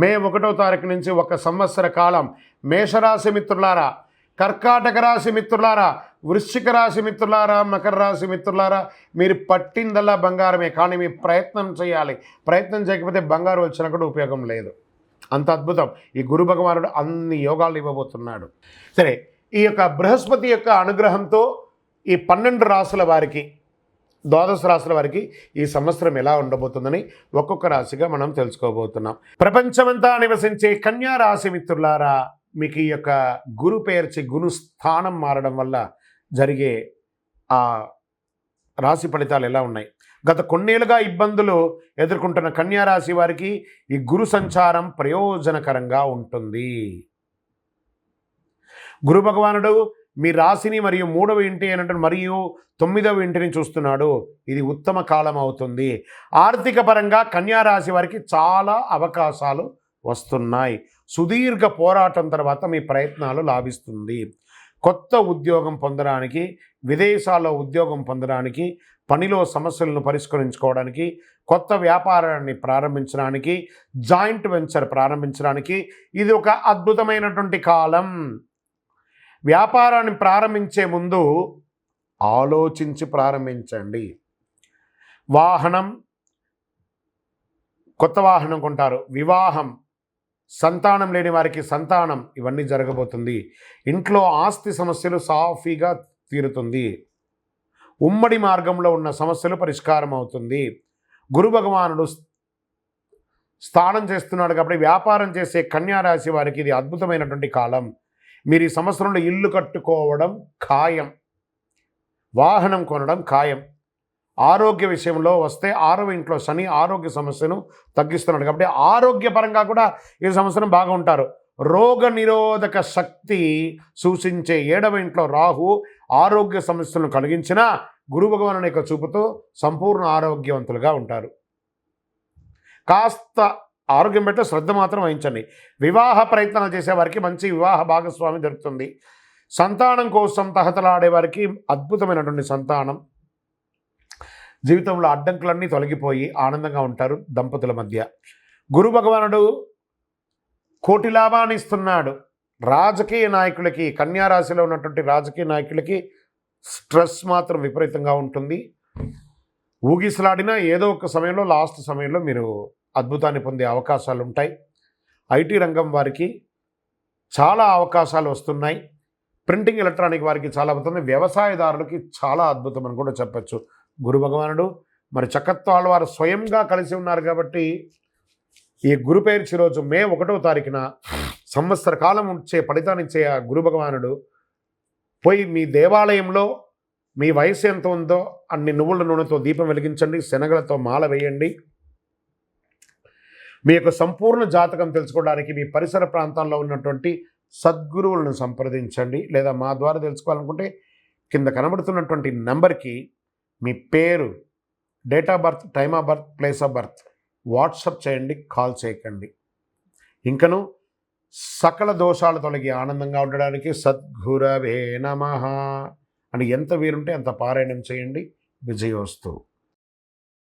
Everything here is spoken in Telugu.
మే ఒకటో తారీఖు నుంచి ఒక సంవత్సర కాలం. మేషరాశి మిత్రులారా కర్కాటక రాశి మిత్రులారా వృశ్చిక రాశి మిత్రులారా మకర రాశి మిత్రులారా మీరు పట్టిందల్లా బంగారమే కానీ మీ ప్రయత్నం చేయాలి. ప్రయత్నం చేయకపోతే బంగారం వచ్చినా కూడా ఉపయోగం లేదు. అంత అద్భుతం. ఈ గురు భగవానుడు అన్ని యోగాలు ఇవ్వబోతున్నాడు. సరే ఈ యొక్క బృహస్పతి యొక్క అనుగ్రహంతో ఈ పన్నెండు రాసుల వారికి ద్వాదశ రాశుల వారికి ఈ సంవత్సరం ఎలా ఉండబోతుందని ఒక్కొక్క రాశిగా మనం తెలుసుకోబోతున్నాం. ప్రపంచమంతా నివసించే కన్యా రాశి మిత్రులారా మీకు ఈ యొక్క గురు పేర్చి గురు స్థానం మారడం వల్ల జరిగే ఆ రాశి ఫలితాలు ఎలా ఉన్నాయి? గత కొన్నేళ్ళుగా ఇబ్బందులు ఎదుర్కొంటున్న కన్యా రాశి వారికి ఈ గురు సంచారం ప్రయోజనకరంగా ఉంటుంది. గురు భగవానుడు మీ రాశిని మరియు మూడవ ఇంటి అయినటువంటి మరియు తొమ్మిదవ ఇంటిని చూస్తున్నాడు. ఇది ఉత్తమ కాలం అవుతుంది. ఆర్థిక పరంగా కన్యా రాశి వారికి చాలా అవకాశాలు వస్తున్నాయి. సుదీర్ఘ పోరాటం తర్వాత మీ ప్రయత్నాలు లాభిస్తుంది. కొత్త ఉద్యోగం పొందడానికి విదేశాల్లో ఉద్యోగం పొందడానికి పనిలో సమస్యలను పరిష్కరించుకోవడానికి కొత్త వ్యాపారాన్ని ప్రారంభించడానికి జాయింట్ వెంచర్ ప్రారంభించడానికి ఇది ఒక అద్భుతమైనటువంటి కాలం. వ్యాపారాన్ని ప్రారంభించే ముందు ఆలోచించి ప్రారంభించండి. వాహనం కొత్త వాహనం కొంటారు. వివాహం సంతానం లేని వారికి సంతానం ఇవన్నీ జరగబోతుంది. ఇంట్లో ఆస్తి సమస్యలు సాఫీగా తీరుతుంది. ఉమ్మడి మార్గంలో ఉన్న సమస్యలు పరిష్కారం అవుతుంది. గురు భగవానుడు స్థానం చేస్తున్నాడు కాబట్టి వ్యాపారం చేసే కన్యారాశి వారికి ఇది అద్భుతమైనటువంటి కాలం. మీరు ఈ సంవత్సరంలో ఇల్లు కట్టుకోవడం ఖాయం. వాహనం కొనడం ఖాయం. ఆరోగ్య విషయంలో వస్తే ఆరవ ఇంట్లో శని ఆరోగ్య సమస్యను తగ్గిస్తున్నాడు కాబట్టి ఆరోగ్యపరంగా కూడా ఈ సంవత్సరం బాగా ఉంటారు రోగ నిరోధక శక్తి సూచించే ఏడవ ఇంట్లో రాహు ఆరోగ్య సమస్యలను కలిగించిన గురు భగవాను యొక్క చూపుతో సంపూర్ణ ఆరోగ్యవంతులుగా ఉంటారు. కాస్త ఆరోగ్యం పట్ల శ్రద్ధ మాత్రం వహించండి. వివాహ ప్రయత్నాలు చేసేవారికి మంచి వివాహ భాగస్వామి దొరుకుతుంది. సంతానం కోసం తహతలాడే వారికి అద్భుతమైనటువంటి సంతానం. జీవితంలో అడ్డంకులన్నీ తొలగిపోయి ఆనందంగా ఉంటారు దంపతుల మధ్య. గురు భగవానుడు కోటి లాభాన్ని ఇస్తున్నాడు. రాజకీయ నాయకులకి కన్యా రాశిలో ఉన్నటువంటి రాజకీయ నాయకులకి స్ట్రెస్ మాత్రం విపరీతంగా ఉంటుంది. ఊగిసలాడినా ఏదో ఒక సమయంలో లాస్ట్ సమయంలో మీరు అద్భుతాన్ని పొందే అవకాశాలు ఉంటాయి ఐటీ రంగం వారికి చాలా అవకాశాలు వస్తున్నాయి. ప్రింటింగ్ ఎలక్ట్రానిక్ వారికి చాలా అద్భుతం వ్యవసాయదారులకి చాలా అద్భుతం అని కూడా చెప్పచ్చు. గురు భగవానుడు మరి చక్కత్వాళ్ళ వారు స్వయంగా కలిసి ఉన్నారు కాబట్టి ఈ గురు పేర్చి రోజు మే ఒకటో తారీఖున సంవత్సర కాలం ఉంచే ఫలితాన్నిచ్చే ఆ గురు భగవానుడు పోయి మీ దేవాలయంలో మీ వయసు ఎంత ఉందో అన్ని నువ్వుల నూనెతో దీపం వెలిగించండి శనగలతో మాల వేయండి. మీ యొక్క సంపూర్ణ జాతకం తెలుసుకోవడానికి మీ పరిసర ప్రాంతాల్లో ఉన్నటువంటి సద్గురువులను సంప్రదించండి లేదా మా ద్వారా తెలుసుకోవాలనుకుంటే కింద కనబడుతున్నటువంటి నెంబర్కి మీ పేరు date of birth time of birth place of birth WhatsApp చేయండి కాల్ చేయకండి. ఇంకను సకల దోషాలు తొలగి ఆనందంగా ఉండడానికి సద్గురవే నమ అని ఎంత వీరుంటే అంత పారాయణం చేయండి. విజయోస్తు.